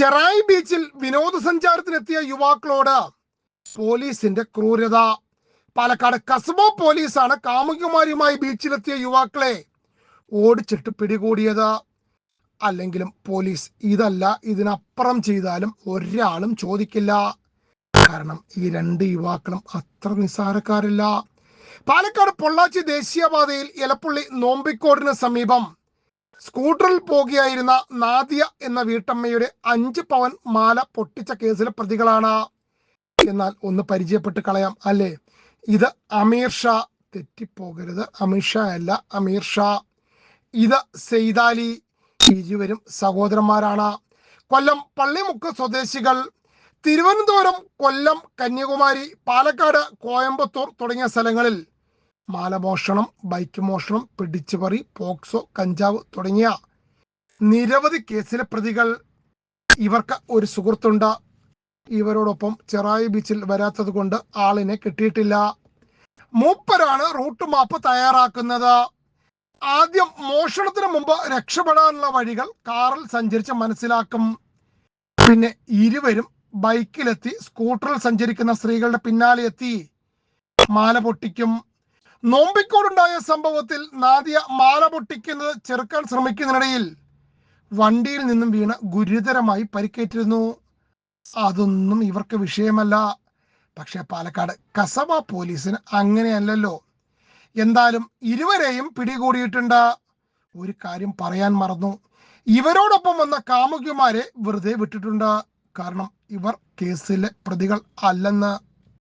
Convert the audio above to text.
ചെറായി ബീച്ചിൽ വിനോദസഞ്ചാരത്തിനെത്തിയ യുവാക്കളോട് പോലീസിന്റെ ക്രൂരത. പാലക്കാട് കസബ പോലീസാണ് കാമുകിമാരുമായി ബീച്ചിലെത്തിയ യുവാക്കളെ ഓടിച്ചിട്ട് പിടികൂടിയത്. അല്ലെങ്കിലും പോലീസ് ഇതല്ല ഇതിനപ്പുറം ചെയ്താലും ഒരാളും ചോദിക്കില്ല. കാരണം ഈ രണ്ട് യുവാക്കളും അത്ര നിസ്സാരക്കാരില്ല. പാലക്കാട് പൊള്ളാച്ചി ദേശീയപാതയിൽ ഇലപ്പുള്ളി നോമ്പിക്കോടിന് സമീപം സ്കൂട്ടറിൽ പോകുകയായിരുന്ന നാദിയ എന്ന വീട്ടമ്മയുടെ അഞ്ച് പവൻ മാല പൊട്ടിച്ച കേസിലെ പ്രതികളാണ്. എന്നാൽ ഒന്ന് പരിചയപ്പെട്ട് കളയാം അല്ലേ? ഇത് അമീർ ഷാ. തെറ്റിപ്പോകരുത്. അമീർ ഷാ അല്ല അമീർ ഷാ. ഇത് സെയ്താലി ഇരുവരും സഹോദരന്മാരാണ്. കൊല്ലം പള്ളിമുക്ക് സ്വദേശികൾ. തിരുവനന്തപുരം കൊല്ലം കന്യാകുമാരി പാലക്കാട് കോയമ്പത്തൂർ തുടങ്ങിയ സ്ഥലങ്ങളിൽ മാലമോഷണം ബൈക്ക് മോഷണം പിടിച്ചുപറി പോക്സോ കഞ്ചാവ് തുടങ്ങിയ നിരവധി കേസിലെ പ്രതികൾ ഇവർക്ക് ഒരു സുഹൃത്തുണ്ട്. ഇവരോടൊപ്പം ചെറായി ബീച്ചിൽ വരാത്തത് കൊണ്ട് ആളിനെ കിട്ടിയിട്ടില്ല. മൂപ്പരാണ് റൂട്ട് മാപ്പ് തയ്യാറാക്കുന്നത്. ആദ്യം മോഷണത്തിന് മുമ്പ് രക്ഷപ്പെടാനുള്ള വഴികൾ കാറിൽ സഞ്ചരിച്ച് മനസ്സിലാക്കും. പിന്നെ ഇരുവരും ബൈക്കിലെത്തി സ്കൂട്ടറിൽ സഞ്ചരിക്കുന്ന സ്ത്രീകളുടെ പിന്നാലെ എത്തി മാല പൊട്ടിക്കും. നോമ്പിക്കോടുണ്ടായ സംഭവത്തിൽ നാദിയ മാല പൊട്ടിക്കുന്നത് ചെറുക്കാൻ ശ്രമിക്കുന്നതിനിടയിൽ വണ്ടിയിൽ നിന്നും വീണ ഗുരുതരമായി പരിക്കേറ്റിരുന്നു. അതൊന്നും ഇവർക്ക് വിഷയമല്ല. പക്ഷെ പാലക്കാട് കസബ പോലീസിന് അങ്ങനെയല്ലല്ലോ. എന്തായാലും ഇരുവരെയും പിടികൂടിയിട്ടുണ്ട്. ഒരു കാര്യം പറയാൻ മറന്നു. ഇവരോടൊപ്പം വന്ന കാമുകിമാരെ വെറുതെ വിട്ടിട്ടുണ്ട്. കാരണം ഇവർ കേസിലെ പ്രതികൾ അല്ലെന്ന്.